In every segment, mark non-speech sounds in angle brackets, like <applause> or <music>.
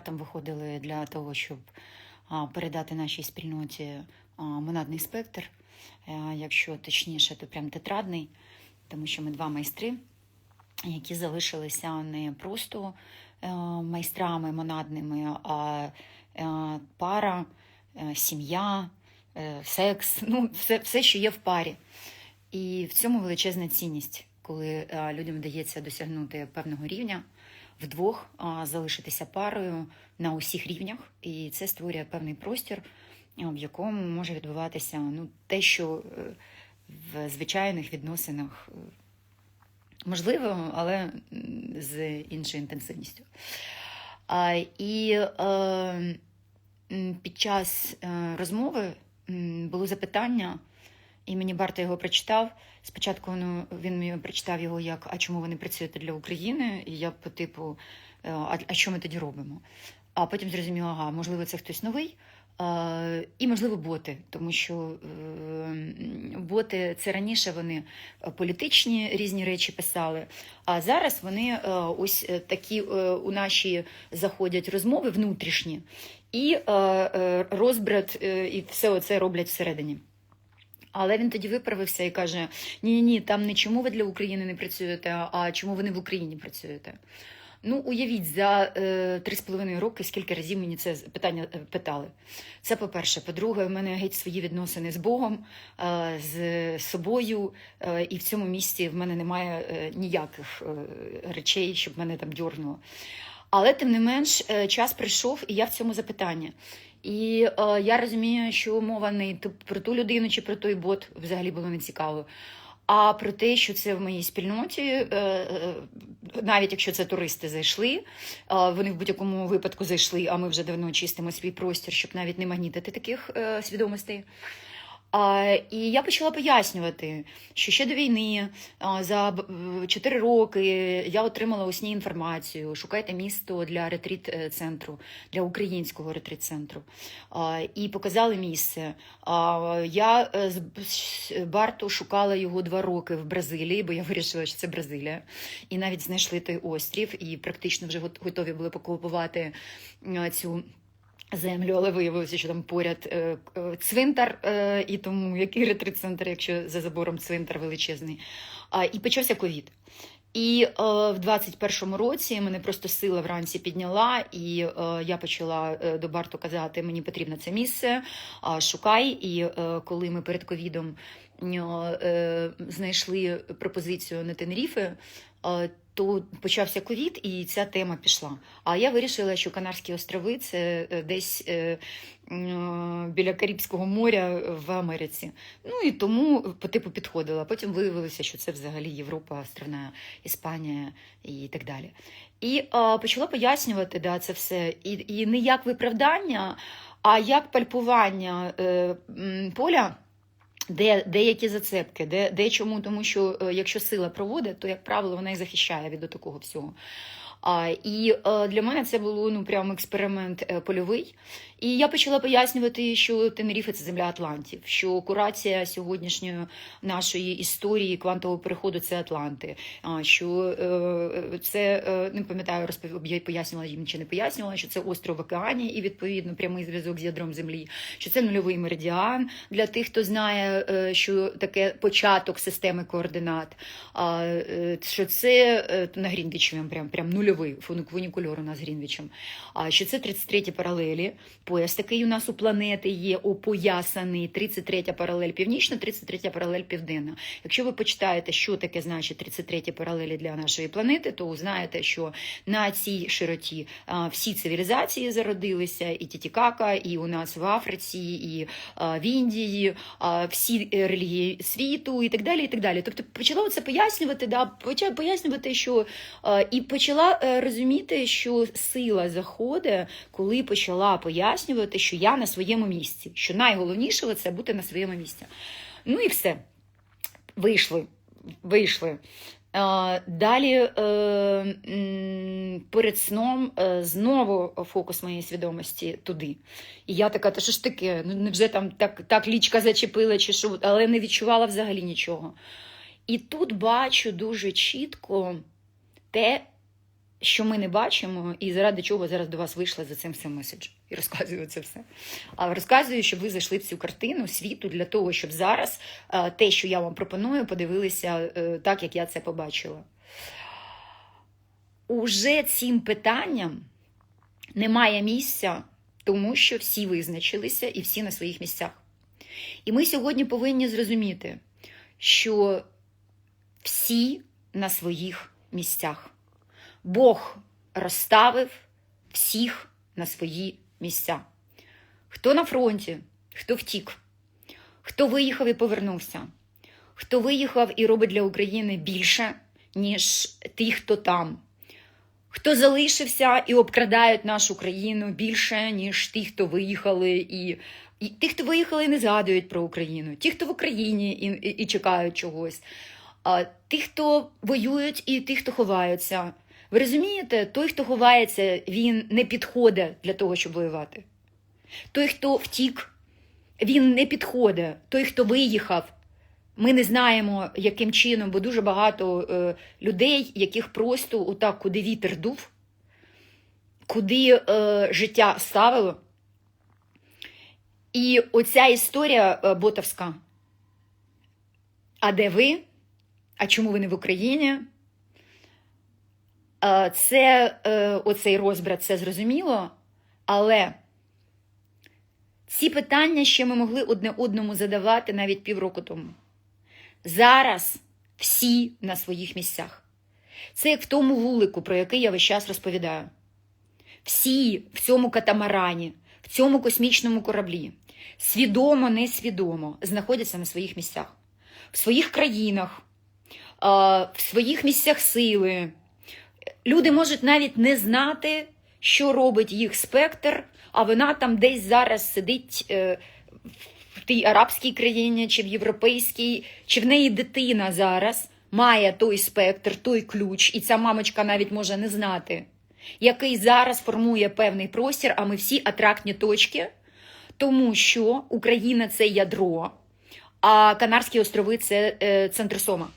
Там виходили для того, щоб передати нашій спільноті монадний спектр. Е, Якщо точніше, то прям тетрадний, тому що ми два майстри, які залишилися не просто е, майстрами монадними, а е, пара, сім'я, секс, <laughs> ну, все, все, що є в парі. І в цьому величезна цінність, коли людям вдається досягнути певного рівня, вдвох залишитися парою на усіх рівнях, і це створює певний простір, в якому може відбуватися ну, те, що е, в звичайних відносинах е, можливо, але з іншою інтенсивністю. А, і е, під час е, розмови було запитання, і мені Барта його прочитав. Спочатку ну, він мені прочитав його як А чому ви не працюєте для України? І я по типу, «Е, а, а що ми тоді робимо? А потім зрозуміла, ага, можливо, це хтось новий. Е, і, можливо, боти, тому що е, боти це раніше вони політичні різні речі писали, а зараз вони е, ось е, такі е, у наші заходять розмови внутрішні, і е, е, розбрат, е, і все це роблять всередині. Але він тоді виправився і каже: Ні, ні, ні, там не чому ви для України не працюєте, а чому ви не в Україні працюєте. Ну, уявіть, за е, три з половиною роки, скільки разів мені це питання е, питали. Це по-перше. По-друге, в мене геть свої відносини з Богом, е, з собою, е, і в цьому місці в мене немає е, ніяких е, речей, щоб мене там дьорнуло. Але тим не менш, е, час прийшов, і я в цьому запитанні. І е, я розумію, що мова не про ту людину чи про той бот взагалі було не цікаво. А про те, що це в моїй спільноті, е, е, навіть якщо це туристи зайшли, вони в будь-якому випадку зайшли, а ми вже давно чистимо свій простір, щоб навіть не магнітити таких свідомостей. І я почала пояснювати, що ще до війни за б- 4 роки я отримала усні інформацію. Шукайте місто для ретріт-центру, для українського ретріт-центру. І показали місце. Я е, з Барту шукала його два роки в Бразилії, бо я <laughs> вирішила, що це Бразилія. І навіть знайшли той острів, і практично вже готові були покупувати е, цю землю, але виявилося, що там поряд е, е, цвинтар, е, і тому який ретрит-центр, якщо за забором цвинтар величезний. А, і почався ковід. І е, в 21-му році мене просто сила вранці підняла, і е, я почала е, до Барту казати, мені потрібно це місце, а, шукай. І е, коли ми перед ковідом е, е, знайшли пропозицію на Тенеріфе, е, то почався ковід, і ця тема пішла. А я вирішила, що Канарські острови це е, десь е, м, біля Карибського моря в Америці. Ну і тому по типу підходила. Потім виявилося, що це взагалі Європа, страна Іспанія і так далі. І е, почала пояснювати да, це все. І, і не як виправдання, а як пальпування е, поля. Де деякі зацепки, де, де чому, тому що е, якщо сила проводить, то як правило вона і захищає від такого всього. І е, для мене це було ну прям експеримент е, польовий. І я почала пояснювати, що Тенеріфе це земля Атлантів, що курація сьогоднішньої нашої історії квантового переходу це Атланти. Що е, це не пам'ятаю, розпов... я пояснювала їм чи не пояснювала, що це остров в океані і відповідно прямий зв'язок з ядром землі. Що це нульовий меридіан для тих, хто знає, що таке початок системи координат. Що це на Грінвічі прям, прям нульовий фуник- фунікульор у нас з Грінвічем. А що це 33 паралелі. Пояс такий у нас у планети є опоясаний. 33 паралель північна, 33 паралель південна. Якщо ви почитаєте, що таке значить 33 паралелі для нашої планети, то узнаєте, що на цій широті всі цивілізації зародилися, і Тітікака, і у нас в Африці, і в Індії, всі е, релігії світу, і так далі. і так далі. Тобто почала це пояснювати, да, пояснювати, що і почала е, розуміти, що сила заходить, коли почала пояснювати, що я на своєму місці, що найголовніше це бути на своєму місці. Ну і все. Вийшли. Вийшли. Е, Далі е, перед сном знову фокус моєї свідомості туди. І я така, та що ж таке? Ну невже там так, так лічка зачепила, чи що, але не відчувала взагалі нічого. І тут бачу дуже чітко те, що ми не бачимо, і заради чого зараз до вас вийшла за цим всім меседжем. І розказую це все. А розказую, щоб ви зайшли в цю картину світу для того, щоб зараз е, те, що я вам пропоную, подивилися е, так, як я це побачила. Уже цим питанням немає місця, тому що всі визначилися і всі на своїх місцях. І ми сьогодні повинні зрозуміти, що всі на своїх місцях. Бог розставив всіх на свої місця. Хто на фронті, хто втік, хто виїхав і повернувся, хто виїхав і робить для України більше, ніж ті, хто там. Хто залишився і обкрадають нашу країну більше, ніж ті, хто виїхали, і, і ті, хто виїхали, і не згадують про Україну, ті, хто в Україні і, і, і чекають чогось, а, ті, хто воюють, і ті, хто ховаються. Ви розумієте, той, хто ховається, він не підходить для того, щоб воювати. Той, хто втік, він не підходить. Той, хто виїхав, ми не знаємо, яким чином, бо дуже багато е, людей, яких просто отак, куди вітер дув, куди е, життя ставило. І оця історія е, ботовська. А де ви? А чому ви не в Україні? Е, Це е, оцей розбрат, це зрозуміло, але ці питання ще ми могли одне одному задавати навіть півроку тому. Зараз всі на своїх місцях. Це як в тому вулику, про який я весь час розповідаю. Всі в цьому катамарані, в цьому космічному кораблі, свідомо, несвідомо, знаходяться на своїх місцях, в своїх країнах, в своїх місцях сили. Люди можуть навіть не знати, що робить їх спектр, а вона там десь зараз сидить е, в тій арабській країні, чи в європейській, чи в неї дитина зараз має той спектр, той ключ, і ця мамочка навіть може не знати, який зараз формує певний простір, а ми всі атрактні точки, тому що Україна це ядро, а Канарські острови це е, центр Сома.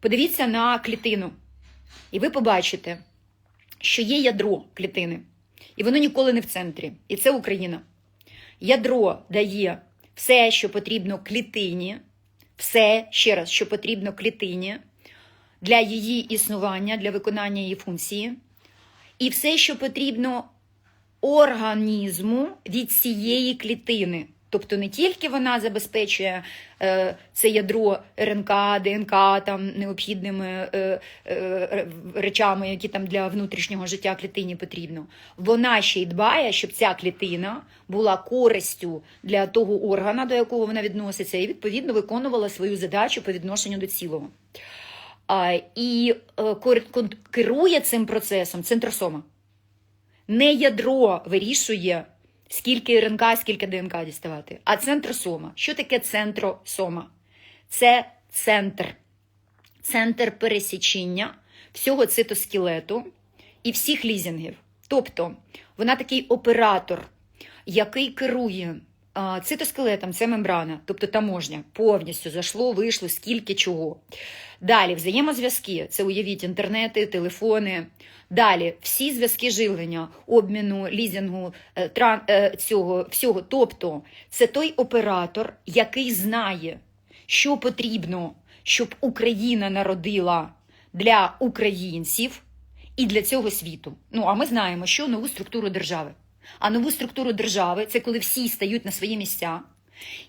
Подивіться на клітину. І ви побачите, що є ядро клітини, і воно ніколи не в центрі. І це Україна. Ядро дає все, що потрібно клітині, все ще раз, що потрібно клітині для її існування, для виконання її функції, і все, що потрібно організму від цієї клітини. Тобто не тільки вона забезпечує е, це ядро РНК, ДНК там необхідними е, е, речами, які там для внутрішнього життя клітині потрібно. Вона ще й дбає, щоб ця клітина була користю для того органа, до якого вона відноситься, і відповідно виконувала свою задачу по відношенню до цілого. А, і е, керує цим процесом центросома. Не ядро вирішує скільки РНК, скільки ДНК діставати. А центросома. Що таке центросома? Це центр, центр пересічення всього цитоскелету і всіх лізінгів. Тобто вона такий оператор, який керує цитоскелетом, це мембрана, тобто таможня, повністю зайшло, вийшло, скільки чого. Далі взаємозв'язки це уявіть інтернети, телефони. Далі всі зв'язки живлення, обміну, лізінгу, е, тран, е, цього всього. Тобто це той оператор, який знає, що потрібно, щоб Україна народила для українців і для цього світу. Ну а ми знаємо, що нову структуру держави. А нову структуру держави це коли всі стають на свої місця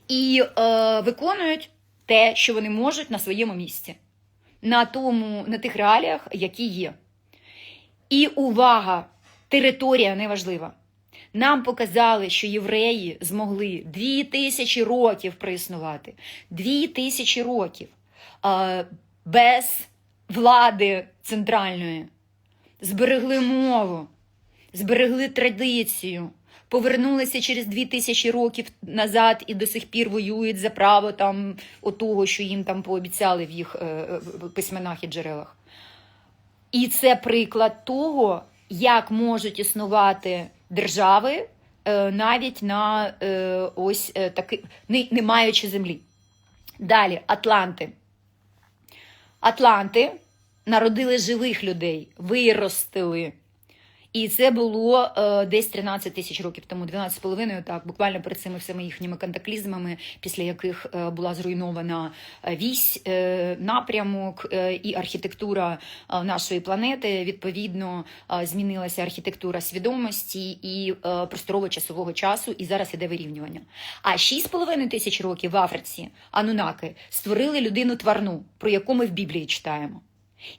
і е, виконують те, що вони можуть на своєму місці, на тому, на тих реаліях, які є. І увага, територія неважлива. Нам показали, що євреї змогли дві тисячі років проіснувати. Дві тисячі років а, без влади центральної. Зберегли мову, зберегли традицію, повернулися через дві тисячі років назад і до сих пір воюють за право там отого, що їм там пообіцяли в їх е, е, письменах і джерелах. І це приклад того, як можуть існувати держави е, навіть на ось таки, не, не маючи землі. Далі Атланти. Атланти народили живих людей, виростили. І це було е, десь 13 тисяч років тому, 12,5, так, буквально перед цими всіми їхніми катаклізмами, після яких е, була зруйнована е, вісь, е, напрямок е, і архітектура е, нашої планети. Відповідно, е, змінилася архітектура свідомості і е, просторово-часового часу, і зараз іде вирівнювання. А 6,5 тисяч років в Африці Анунаки створили людину тварну, про яку ми в Біблії читаємо.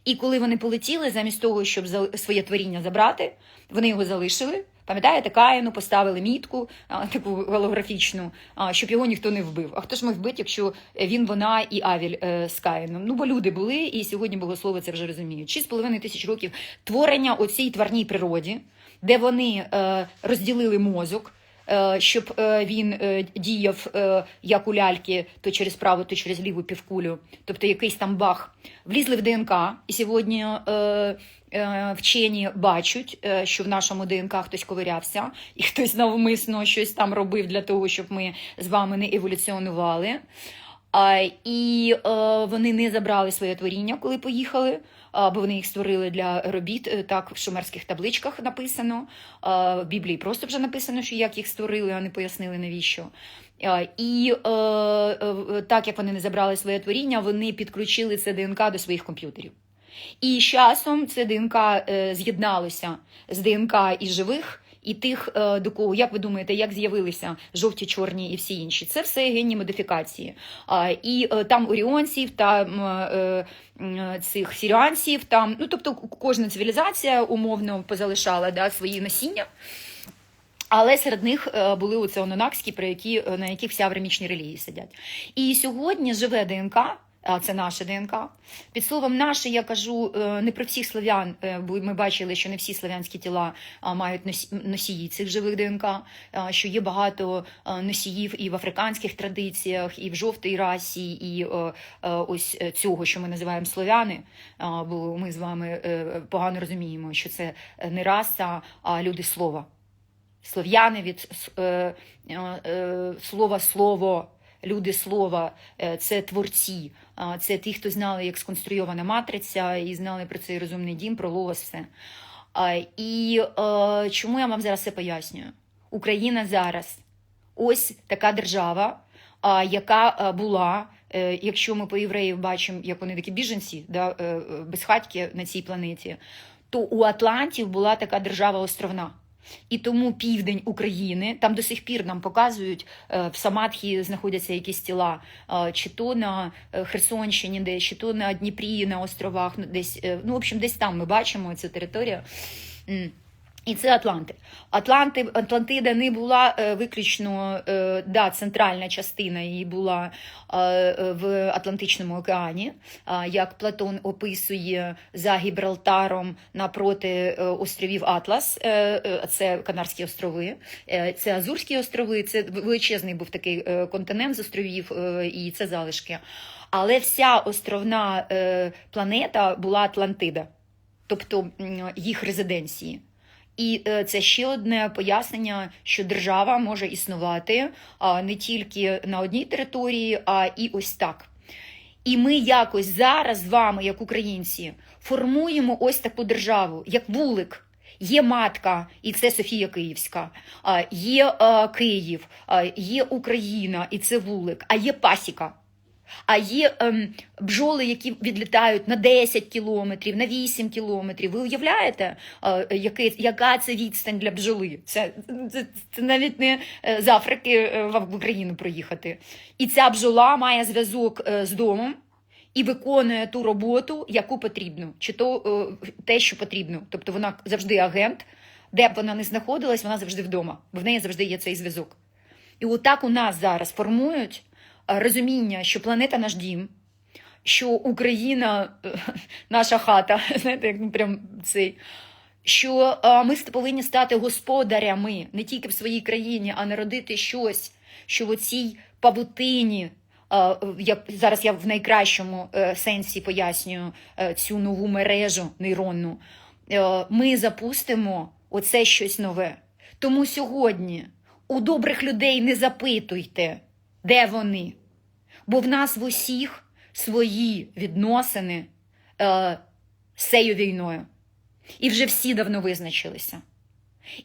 І коли вони полетіли, замість того, щоб своє творіння забрати, вони його залишили. Пам'ятаєте, Каїну поставили мітку таку голографічну, щоб його ніхто не вбив. А хто ж мав вбити, якщо він, вона і Авіль е, з Каїном? Ну, бо люди були, і сьогодні богослови це вже розуміють. Шість з половиною тисяч років творення оцій тварній природі, де вони е, розділили мозок. Е, Щоб е, він е, діяв як у ляльки, то через праву, то через ліву півкулю, тобто якийсь там бах, влізли в ДНК, і сьогодні вчені бачать, що в нашому ДНК хтось ковирявся, і хтось навмисно щось там робив для того, щоб ми з вами не еволюціонували. І е, вони не забрали своє творіння, коли поїхали, а, бо вони їх створили для робіт. е, Так в шумерських табличках написано. В Біблії просто вже написано, що як їх створили, а не пояснили навіщо. І е, так як вони не забрали своє творіння, вони підключили це ДНК до своїх комп'ютерів. І з часом це ДНК з'єдналося з ДНК і живих. І тих, е, до кого, як ви думаєте, як з'явилися жовті, чорні і всі інші? Це все генні модифікації. І е, там оріонців, там е, цих сіріанців, там, ну тобто кожна цивілізація умовно позалишала да, свої насіння. Але серед них були оце ононакські, про які, на яких вся аврамічні релігії сидять. І сьогодні живе ДНК, це наше ДНК. Під словом наше я кажу е, не про всіх славян, е, бо ми бачили, що не всі славянські тіла мають носії цих живих ДНК, що є багато носіїв і в африканських традиціях, і в жовтій расі, і е, е, ось е, цього, що ми називаємо слов'яни. Бо ми з вами е, погано розуміємо, що це не раса, а люди слова. Слов'яни від е, е, е, слова слово, люди слова, е, це творці, це ті, хто знали, як сконструйована матриця, і знали про цей розумний дім, про логос все. І е, чому я вам зараз це пояснюю? Україна зараз ось така держава, яка е, була, якщо ми по євреїв бачимо, як вони такі біженці, да, безхатьки на цій планеті, то у Атлантів була така держава островна. І тому південь України, там до сих пір нам показують, е, в Самадхі знаходяться якісь тіла, е, чи то на е, Херсонщині, де чи то на Дніпрі, на островах, ну, десь, ну, в общем, десь там ми бачимо цю територію. І це Атланти. Атланти, Атлантида не була е, виключно е, да, центральна частина її була е, е, в Атлантичному океані, а, як Платон описує за Гібралтаром напроти е, островів Атлас, е, е, це Канарські острови, е, це Азурські острови, це величезний був такий е, континент з островів, е, і це залишки. Але вся островна е, планета була Атлантида, тобто їх резиденції. І е, це ще одне пояснення, що держава може існувати не тільки на одній території, а і ось так. І ми якось зараз з вами, як українці, формуємо ось таку державу, як вулик. Є матка, і це Софія Київська, є е, Київ, є Україна, і це вулик, а є пасіка. А є ем, бджоли, які відлітають на 10 кілометрів, на 8 кілометрів. Ви уявляєте, е, яке, яка це відстань для бджоли? Це, це, це навіть не е, з Африки е, в Україну проїхати. І ця бджола має зв'язок е, з домом і виконує ту роботу, яку потрібно, чи то те, що потрібно. Тобто вона завжди агент, де б вона не знаходилась, вона завжди вдома, бо в неї завжди є цей зв'язок. І отак у нас зараз формують розуміння, що планета наш дім, що Україна е, наша хата, <laughs> знаєте, як ну, прям цей. Що е, ми повинні стати господарями не тільки в своїй країні, а народити щось, що в оцій павутині, е, як зараз я в найкращому сенсі пояснюю цю нову мережу нейронну, ми запустимо оце щось нове. Тому сьогодні у добрих людей не запитуйте, де вони. Бо в нас в усіх свої відносини е, з цією війною. І вже всі давно визначилися.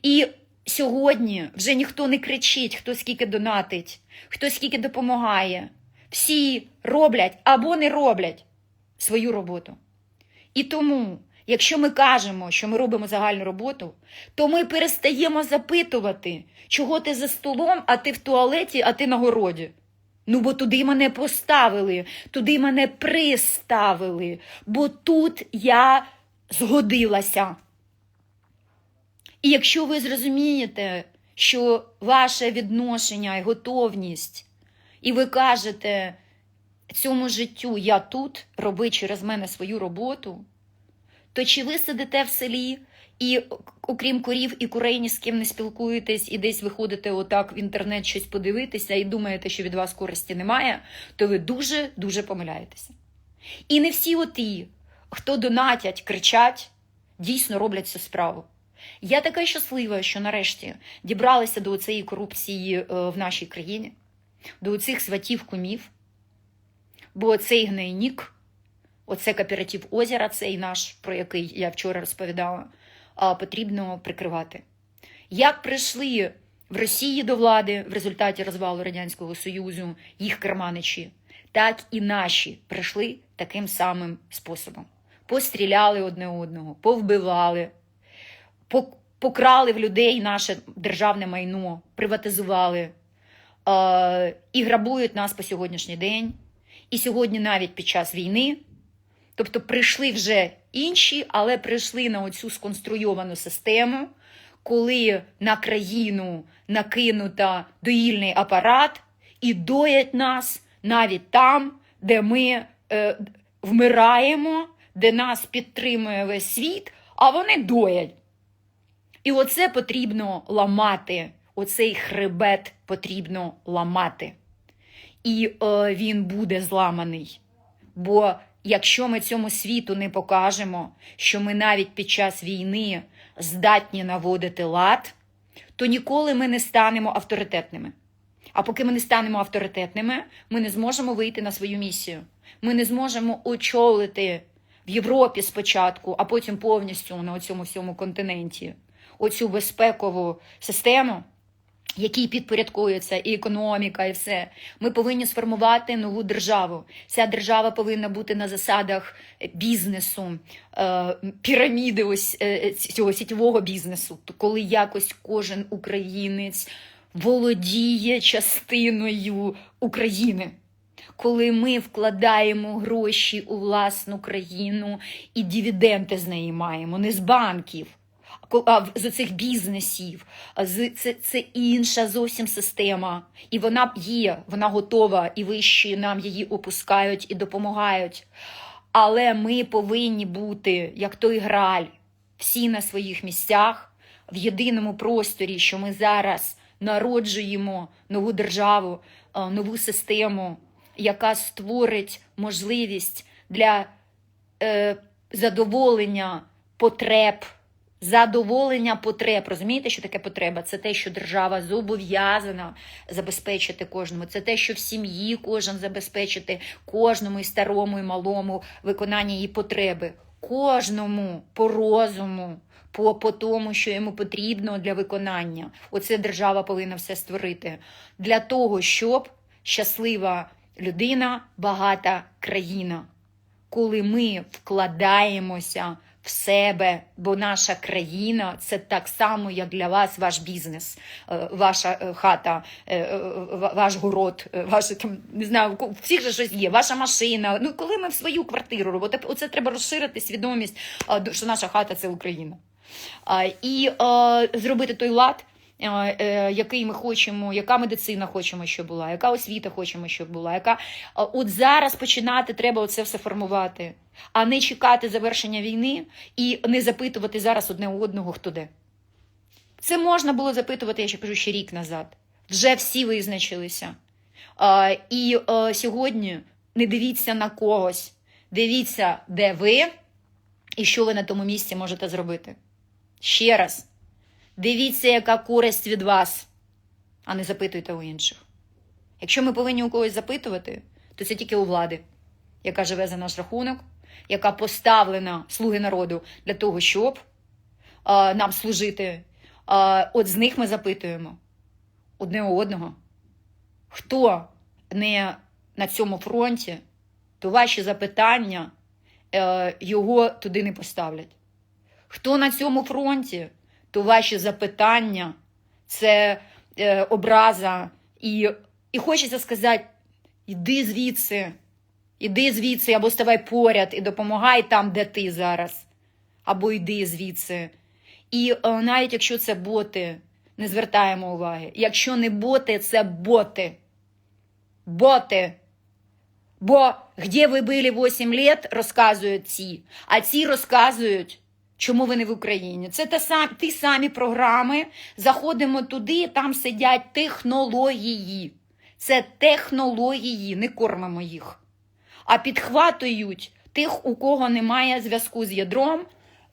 І сьогодні вже ніхто не кричить, хто скільки донатить, хто скільки допомагає. Всі роблять або не роблять свою роботу. І тому, якщо ми кажемо, що ми робимо загальну роботу, то ми перестаємо запитувати, чого ти за столом, а ти в туалеті, а ти на городі. Ну, бо туди мене поставили, туди мене приставили, бо тут я згодилася. І якщо ви зрозумієте, що ваше відношення і готовність, і ви кажете цьому життю я тут, роби через мене свою роботу, то чи ви сидите в селі і, окрім корів і курей, ні з ким не спілкуєтесь, і десь виходите отак в інтернет щось подивитися і думаєте, що від вас користі немає, то ви дуже-дуже помиляєтеся. І не всі оті, хто донатять, кричать, дійсно роблять цю справу. Я така щаслива, що нарешті дібралися до цієї корупції е, в нашій країні, до цих сватів кумів. Бо цей гнойник, оце кооператив озера, цей наш, про який я вчора розповідала, потрібно прикривати. Як прийшли в Росії до влади в результаті розвалу Радянського Союзу їх керманичі, так і наші прийшли таким самим способом. Постріляли одне одного, повбивали, покрали в людей наше державне майно, приватизували і грабують нас по сьогоднішній день. І сьогодні навіть під час війни, тобто прийшли вже інші, але прийшли на оцю сконструйовану систему, коли на країну накинута доїльний апарат і доять нас навіть там, де ми е, вмираємо, де нас підтримує весь світ, а вони доять. І оце потрібно ламати. Оцей хребет потрібно ламати і е, він буде зламаний. Бо якщо ми цьому світу не покажемо, що ми навіть під час війни здатні наводити лад, то ніколи ми не станемо авторитетними. А поки ми не станемо авторитетними, ми не зможемо вийти на свою місію. Ми не зможемо очолити в Європі спочатку, а потім повністю на цьому всьому континенті оцю безпекову систему якій підпорядкується і економіка, і все. Ми повинні сформувати нову державу. Ця держава повинна бути на засадах бізнесу, е, піраміди ось е, цього сітєвого бізнесу, коли якось кожен українець володіє частиною України. Коли ми вкладаємо гроші у власну країну і дивіденди з неї маємо, не з банків, з цих бізнесів, це, це інша зовсім система, і вона є, вона готова, і вищі нам її опускають і допомагають. Але ми повинні бути, як той граль, всі на своїх місцях, в єдиному просторі, що ми зараз народжуємо нову державу, нову систему, яка створить можливість для е, задоволення потреб задоволення потреб. Розумієте, що таке потреба? Це те, що держава зобов'язана забезпечити кожному. Це те, що в сім'ї кожен забезпечити кожному і старому, і малому виконання її потреби. Кожному по розуму, по, по тому, що йому потрібно для виконання. Оце держава повинна все створити для того, щоб щаслива людина, багата країна. Коли ми вкладаємося в себе, бо наша країна це так само, як для вас ваш бізнес, е, ваша е, хата, е, ваш город, ваше там не знаю, у всіх же щось є, ваша машина. Ну коли ми в свою квартиру робимо, оце треба розширити свідомість, що наша хата це Україна. І зробити той лад. Який ми хочемо, яка медицина хочемо, щоб була, яка освіта хочемо, щоб була, яка от зараз починати треба оце все формувати а не чекати завершення війни і не запитувати зараз одне у одного, хто де. Це можна було запитувати, я ще кажу, ще рік назад. Вже всі визначилися. А, І а, сьогодні не дивіться на когось, дивіться, де ви і що ви на тому місці можете зробити. Ще раз, дивіться, яка користь від вас, а не запитуйте у інших. Якщо ми повинні у когось запитувати, то це тільки у влади, яка живе за наш рахунок яка поставлена слуги народу для того, щоб е, нам служити. Е, от з них ми запитуємо одне у одного. Хто не на цьому фронті, то ваші запитання е, його туди не поставлять. Хто на цьому фронті, то ваші запитання це е, образа. І, і хочеться сказати: іди звідси, іди звідси, або ставай поряд і допомагай там, де ти зараз, або йди звідси. І е, навіть якщо це боти, не звертаємо уваги. Якщо не боти, це боти. Боти. Бо де ви були 8 лет, розказують ці, а ці розказують, чому ви не в Україні. Це та сам, ті самі програми. Заходимо туди, там сидять технології. Це технології, не кормимо їх. А підхватують тих, у кого немає зв'язку з ядром,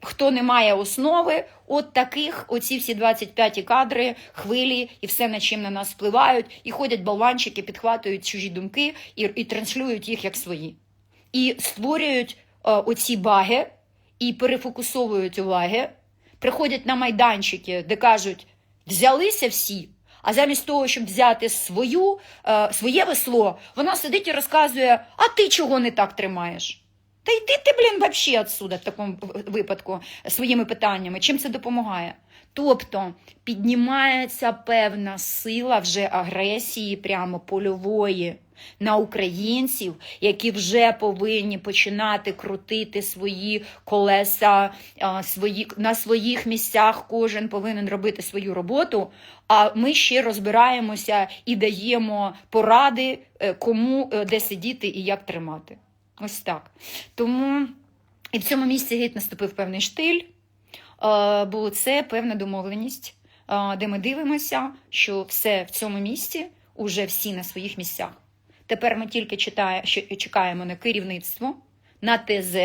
хто не має основи, от таких, оці всі 25 кадри, хвилі і все, над чим на нас впливають, і ходять болванчики, підхватують чужі думки і, і транслюють їх як свої. І створюють е, оці баги, і перефокусовують уваги, приходять на майданчики, де кажуть, взялися всі. А замість того, щоб взяти свою, е, своє весло, вона сидить і розказує: а ти чого не так тримаєш? Та йди ти, блін, вообще отсюда в такому випадку своїми питаннями. Чим це допомагає? Тобто піднімається певна сила вже агресії, прямо польової на українців, які вже повинні починати крутити свої колеса свої, на своїх місцях. Кожен повинен робити свою роботу. А ми ще розбираємося і даємо поради, е, кому е, де сидіти і як тримати. Ось так. Тому і в цьому місці геть наступив певний штиль, е, бо це певна домовленість, е, де ми дивимося, що все в цьому місці уже всі на своїх місцях. Тепер ми тільки читає, чекаємо на керівництво, на ТЗ,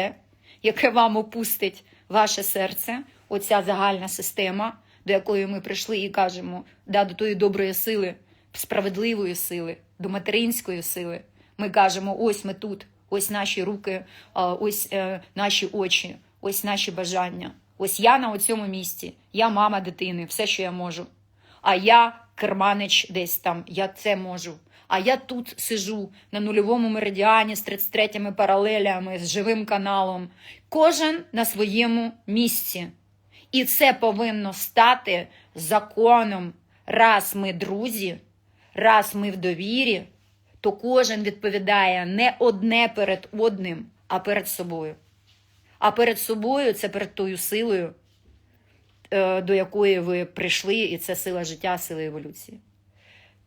яке вам опустить ваше серце, оця загальна система, до якої ми прийшли і кажемо, да, до тої доброї сили, справедливої сили, до материнської сили. Ми кажемо: ось ми тут, ось наші руки, ось е, наші очі, ось наші бажання. Ось я на цьому місці, я мама дитини, все, що я можу. А я керманич десь там, я це можу. А я тут сижу на нульовому меридіані з 33 паралелями, з живим каналом. Кожен на своєму місці. І це повинно стати законом. Раз ми друзі, раз ми в довірі, то кожен відповідає не одне перед одним, а перед собою. А перед собою це перед тою силою, е, до якої ви прийшли, і це сила життя, сила еволюції.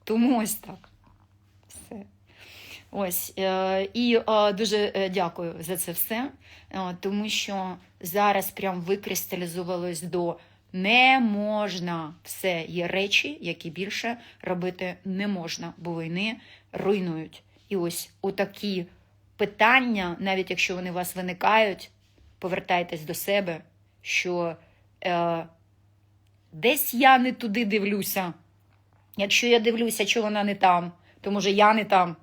Тому ось так. Все. Ось. е, І е, дуже дякую за це все, тому що зараз прям викристалізувалось до не можна. Все є речі, які більше робити не можна, бо війни руйнують. І ось отакі питання, навіть якщо вони у вас виникають, повертайтесь до себе, що е, десь я не туди дивлюся. Якщо я дивлюся, що вона не там, то може я не там.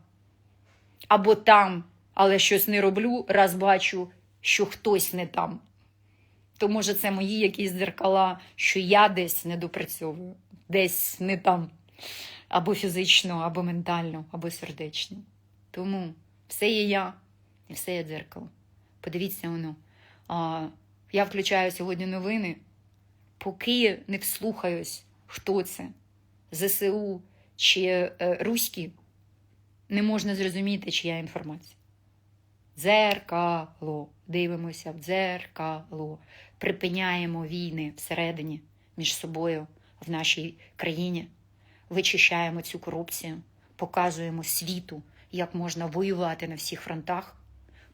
Або там, але щось не роблю, раз бачу, що хтось не там. То може це мої якісь дзеркала, що я десь не допрацьовую, десь не там. Або фізично, або ментально, або сердечно. Тому все є я і все є дзеркало. Подивіться воно. А, я включаю сьогодні новини, поки не вслухаюсь, хто це, ЗСУ чи е, Руські, не можна зрозуміти, чия інформація. Дзеркало. Дивимося в дзеркало. Припиняємо війни всередині між собою в нашій країні. Вичищаємо цю корупцію, показуємо світу, як можна воювати на всіх фронтах.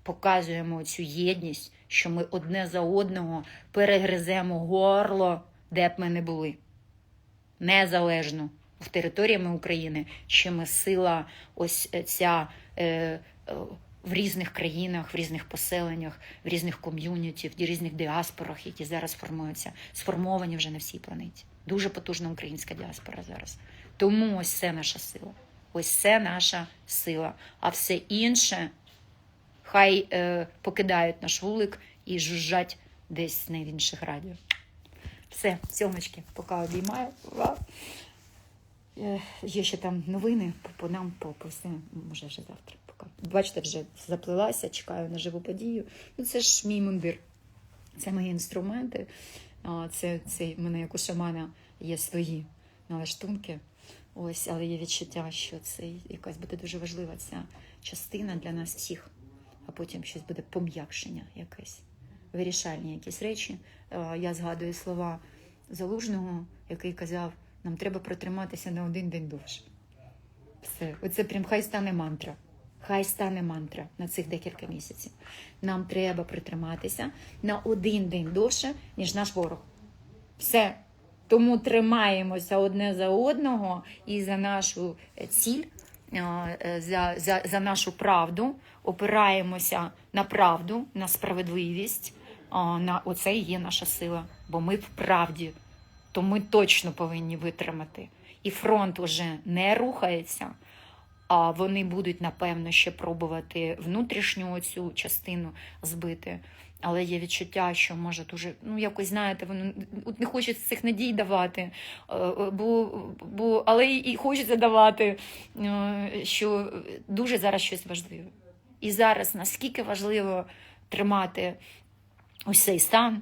Показуємо цю єдність, що ми одне за одного перегриземо горло, де б ми не були незалежно в територіями України, чи ми сила ось ця е, е, в різних країнах, в різних поселеннях, в різних ком'юніті, в різних діаспорах, які зараз формуються, сформовані вже на всій планеті. Дуже потужна українська діаспора зараз. Тому ось це наша сила. Ось це наша сила. А все інше хай е, покидають наш вулик і жужжать десь на інших радіо. Все, сьомочки, поки обіймаю. Е, Є ще там новини по, нам, по, по може вже завтра. Поки. Бачите, вже заплилася, чекаю на живу подію. Ну, це ж мій мундир. Це мої інструменти. Це, це в мене як у шамана є свої налаштунки. Ось, але є відчуття, що це якась буде дуже важлива ця частина для нас всіх, а потім щось буде пом'якшення якесь, вирішальні якісь речі. Е, Я згадую слова Залужного, який казав, нам треба протриматися на один день довше. Все, оце прям хай стане мантра. Хай стане мантра на цих декілька місяців. Нам треба притриматися на один день довше, ніж наш ворог. Все. Тому тримаємося одне за одного і за нашу е, ціль, е, за, за, за нашу правду, опираємося на правду, на справедливість. На оце і є наша сила. Бо ми в правді, то ми точно повинні витримати. І фронт уже не рухається. А вони будуть, напевно, ще пробувати внутрішню цю частину збити. Але є відчуття, що може дуже, ну якось знаєте, воно не хочеться цих надій давати, е, е, бо, бо, але і хочеться давати, е, що дуже зараз щось важливе. І зараз наскільки важливо тримати ось цей стан,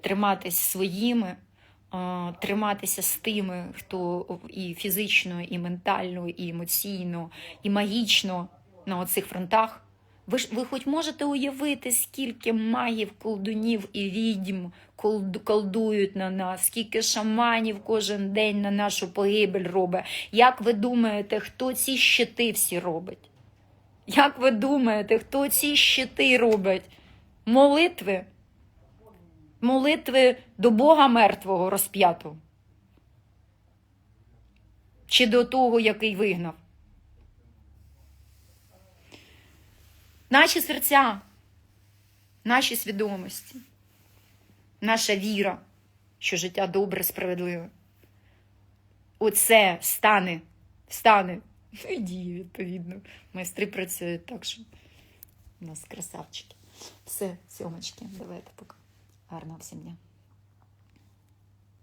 триматись своїми, триматися з тими, хто і фізично, і ментально, і емоційно, і магічно на оцих фронтах. Ви ж ви хоч можете уявити, скільки магів, колдунів і відьм колд- колдують на нас, скільки шаманів кожен день на нашу погибель робить. Як ви думаєте, хто ці щити всі робить? Як ви думаєте, хто ці щити робить? Молитви? Молитви до Бога мертвого розп'ятого? Чи до того, який вигнав? Наші серця, наші свідомості, наша віра, що життя добре, справедливе. Оце стане, стане. Ну і діє, відповідно. Майстри працюють так, що у нас красавчики. Все, сьомочки, давайте поки. Гарного всім дня.